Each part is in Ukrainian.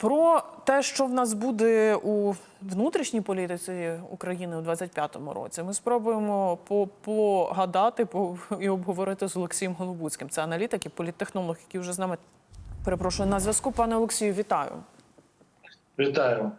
Про те, що в нас буде у внутрішній політиці України у 25-му році, ми спробуємо по- погадати по- і обговорити з Олексієм Голобуцьким. Це аналітик і політтехнолог, який вже з нами перепрошую на зв'язку. Пане Олексію, вітаю. Вітаю.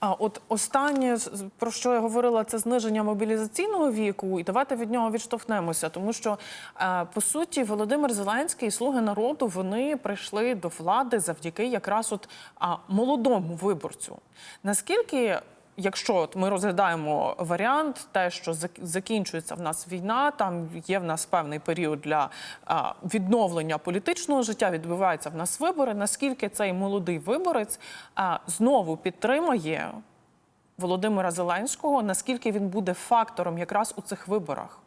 А от останнє про що я говорила, це зниження мобілізаційного віку, і давайте від нього відштовхнемося, тому що е, по суті Володимир Зеленський і слуги народу вони прийшли до влади завдяки якраз от молодому виборцю. Наскільки, якщо от ми розглядаємо варіант, те, що закінчується в нас війна, там є в нас певний період для відновлення політичного життя, відбуваються в нас вибори. Наскільки цей молодий виборець знову підтримує Володимира Зеленського, наскільки він буде фактором якраз у цих виборах?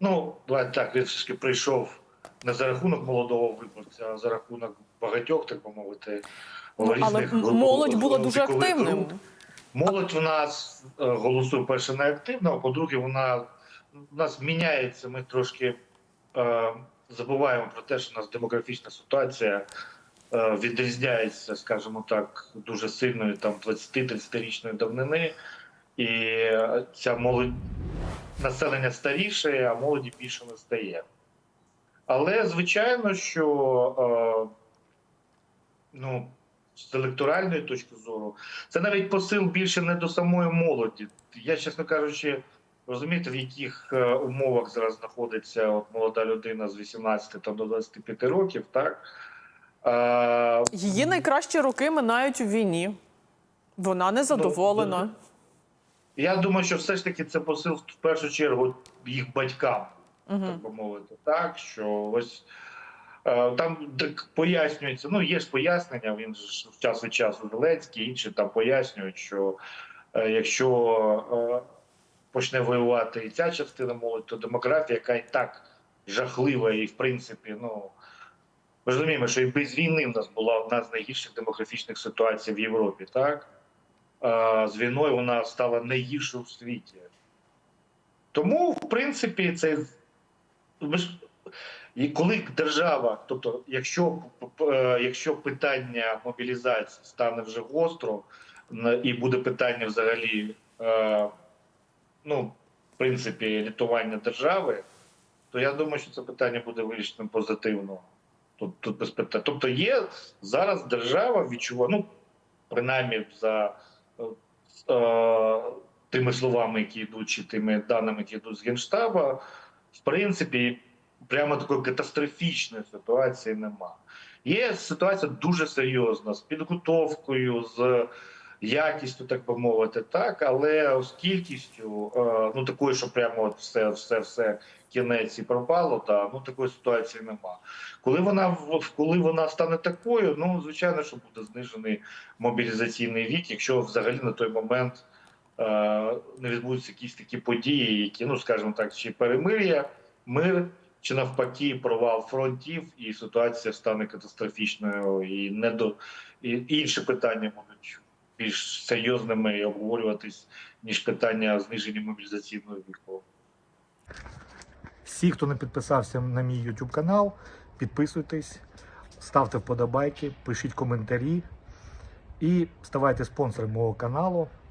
Ну, давайте так, він все-таки прийшов не за рахунок молодого виборця, а за рахунок багатьох, так би мовити, Ну, але молодь була дуже активним. Молодь у нас е, голосує перше не активно, а по-друге, вона у нас міняється. Ми трошки е, забуваємо про те, що у нас демографічна ситуація е, відрізняється, скажімо так, дуже сильною там 20-30-річної давнини. І ця молодь населення старіше, а молоді більше не стає. Але звичайно, що е, ну, з електоральної точки зору, це навіть посил більше не до самої молоді. Я, чесно кажучи, розумієте, в яких е, умовах зараз знаходиться от молода людина з 18 там, до 25 років, так? Е, Її найкращі роки минають у війні. Вона незадоволена. Ну, Я думаю, що все ж таки це посил в першу чергу їх батькам, так би мовити, так що ось е, там так пояснюється. Ну є ж пояснення. Він ж час від часу Зеленський, інші там пояснюють, що е, якщо е, почне воювати і ця частина молоді, то демографія, яка і так жахлива, і в принципі, ну. Ми розуміємо, що і без війни в нас була одна з найгірших демографічних ситуацій в Європі, так? А з війною вона стала найгіршою в світі. Тому, в принципі, це ми ж- і коли держава, тобто, якщо, е, якщо питання мобілізації стане вже гостро, і буде питання взагалі, е, ну, в принципі, рятування держави, то я думаю, що це питання буде вирішено позитивно. Тут, тут без питань. Тобто є зараз держава відчуває, ну, принаймні за е, тими словами, які йдуть, чи тими даними, які йдуть з Генштаба, в принципі, прямо такої катастрофічної ситуації нема. Є ситуація дуже серйозна з підготовкою, з якістю, так би мовити, так, але з кількістю, е, ну такої, що прямо от все, все, все кінець і пропало, та ну такої ситуації нема. Коли вона коли вона стане такою, ну звичайно, що буде знижений мобілізаційний вік, якщо взагалі на той момент не відбудуться якісь такі події, які, ну скажімо так, чи перемир'я, мир, чи навпаки, провал фронтів, і ситуація стане катастрофічною, і не до і інші питання будуть більш серйозними і обговорюватись, ніж питання зниження мобілізаційного віку. Всі, хто не підписався на мій YouTube канал, підписуйтесь, ставте вподобайки, пишіть коментарі і ставайте спонсором мого каналу.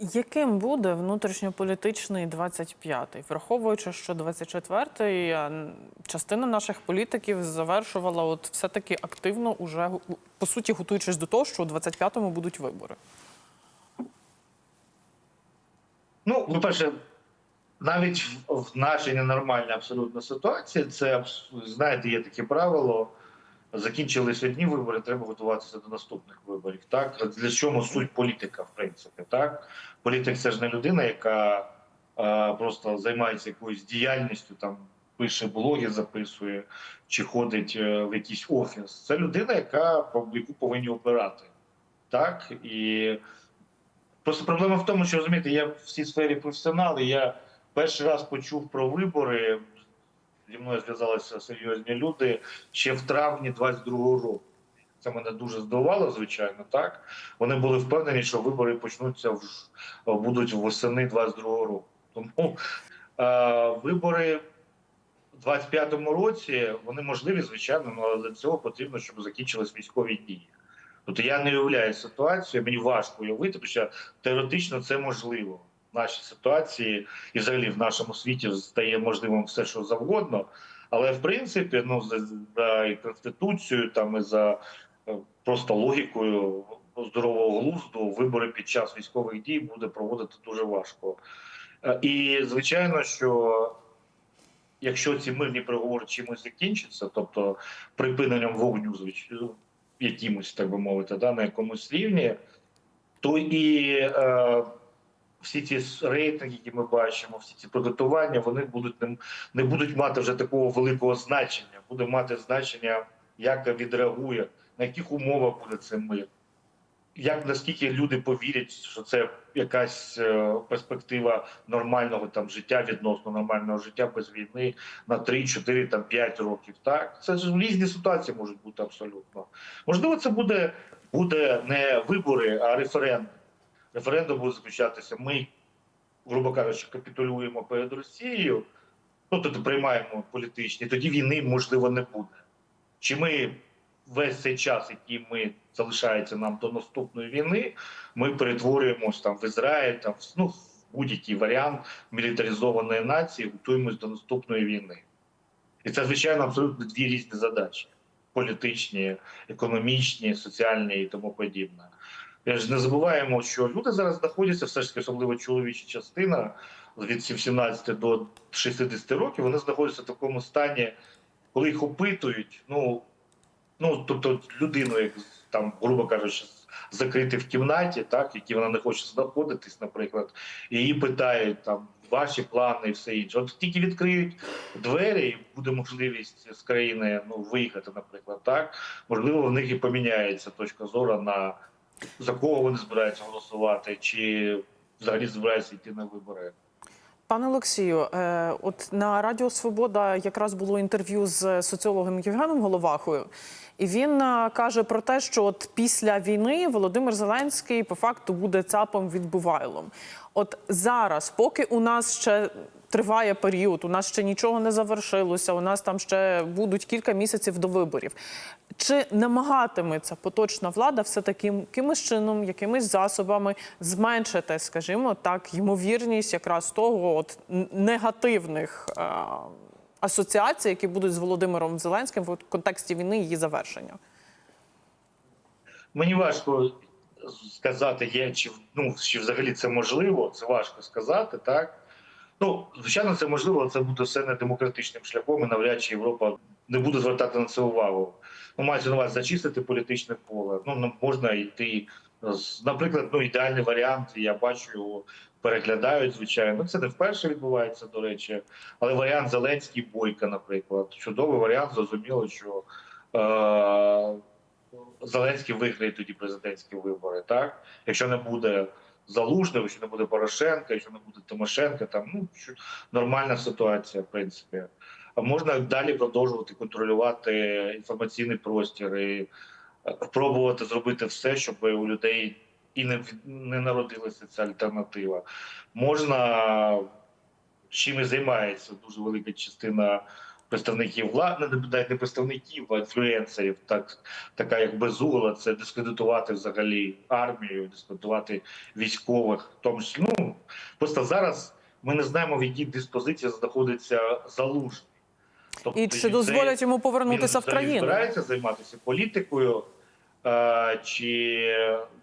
Яким буде внутрішньополітичний 25-й, враховуючи, що 24-й е, частина наших політиків завершувала от все-таки активно уже по суті готуючись до того, що у 25-му будуть вибори. Ну, по-перше, навіть в, в нашій ненормальній абсолютно ситуації, це знаєте, є таке правило. Закінчились одні вибори, треба готуватися до наступних виборів. Так для чому суть політика, в принципі, так політик це ж не людина, яка е, просто займається якоюсь діяльністю, там пише блоги, записує чи ходить е, в якийсь офіс. Це людина, яка яку повинні обирати. Так і Просто проблема в тому, що розумієте, я в цій сфері професіонал, і я перший раз почув про вибори. Зі мною зв'язалися серйозні люди ще в травні 22-го року. Це мене дуже здивувало, звичайно, так. Вони були впевнені, що вибори почнуться в, будуть восени 22-го року. Тому е, вибори в 25-му році вони можливі, звичайно, але для цього потрібно, щоб закінчились військові дії. Тобто я не уявляю ситуацію, мені важко уявити, тому що теоретично це можливо. Нашій ситуації і взагалі в нашому світі стає можливим все, що завгодно. Але в принципі, ну за, за і конституцією, там і за е, просто логікою здорового глузду, вибори під час військових дій буде проводити дуже важко. Е, І звичайно, що якщо ці мирні переговори чимось закінчаться, тобто припиненням вогню, звичайно, якимось, так би мовити, да, на якомусь рівні, то і е, всі ці рейтинги, які ми бачимо, всі ці продатування, вони будуть не, не будуть мати вже такого великого значення. Буде мати значення, як відреагує, на яких умовах буде цей мир. Як наскільки люди повірять, що це якась е, перспектива нормального там життя, відносно нормального життя без війни на 3, 4, там 5 років. Так це ж різні ситуації можуть бути абсолютно. Можливо, це буде, буде не вибори, а референдум. Референдум буде заключатися. Ми, грубо кажучи, капітулюємо перед Росією, ну тобто приймаємо політичні, тоді війни можливо не буде. Чи ми весь цей час, який ми залишається нам до наступної війни, ми перетворюємось там в Ізраїль, там ну, в будь-який варіант мілітаризованої нації, готуємось до наступної війни. І це, звичайно, абсолютно дві різні задачі: політичні, економічні, соціальні і тому подібне. Я ж не забуваємо, що люди зараз знаходяться, все ж таки, особливо чоловіча частина від 17 до 60 років, вони знаходяться в такому стані, коли їх опитують. Ну, ну тобто людину, як там, грубо кажучи, закрити в кімнаті, так, які вона не хоче знаходитись, наприклад, і її питають там ваші плани і все інше. От тільки відкриють двері, і буде можливість з країни ну, виїхати, наприклад, так можливо, в них і поміняється точка зору на за кого вони збираються голосувати, чи взагалі збираються йти на вибори. Пане Олексію, е, от на Радіо Свобода якраз було інтерв'ю з соціологом Євгеном Головахою, і він е, каже про те, що от після війни Володимир Зеленський по факту буде цапом відбувайлом. От зараз, поки у нас ще триває період, у нас ще нічого не завершилося, у нас там ще будуть кілька місяців до виборів. Чи намагатиметься поточна влада все таки якимось чином, якимись засобами зменшити, скажімо так, ймовірність якраз того от негативних е, асоціацій, які будуть з Володимиром Зеленським в контексті війни і її завершення? Мені важко сказати, є чи ну чи взагалі це можливо. Це важко сказати, так. Ну, звичайно, це можливо, це буде все не демократичним шляхом, і навряд чи Європа не буде звертати на це увагу. Ну, мається на увазі зачистити політичне поле. Ну, ну, можна йти. Наприклад, ну ідеальний варіант, я бачу його, переглядають, звичайно. Це не вперше відбувається, до речі. Але варіант Зеленський Бойка, наприклад, чудовий варіант, зрозуміло, що е- Зеленський виграє тоді президентські вибори, так? Якщо не буде Залужного, якщо не буде Порошенка, якщо не буде Тимошенка, там ну нормальна ситуація, в принципі. А можна далі продовжувати контролювати інформаційний простір і е, пробувати зробити все, щоб у людей і не, не народилася ця альтернатива. Можна чим і займається дуже велика частина представників влади, не навіть не представників, а інфлюенсерів, так така як безугла, це дискредитувати взагалі армію, дискредитувати військових. Тому що ну просто зараз ми не знаємо, в якій диспозиції знаходиться залужний. Тобто, І чи це- дозволять йому він повернутися в країну? збирається займатися політикою, чи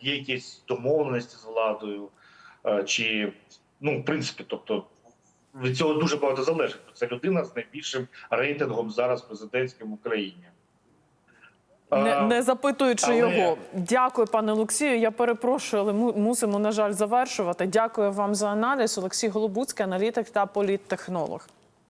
є якісь домовленості з владою, чи ну, в принципі, тобто. Від цього дуже багато залежить. Це людина з найбільшим рейтингом зараз президентським в Україні. Не, не запитуючи але- його. Дякую, пане Олексію. Я перепрошую, але ми мусимо, на жаль, завершувати. Дякую вам за аналіз. Олексій Голобуцький, аналітик та політтехнолог.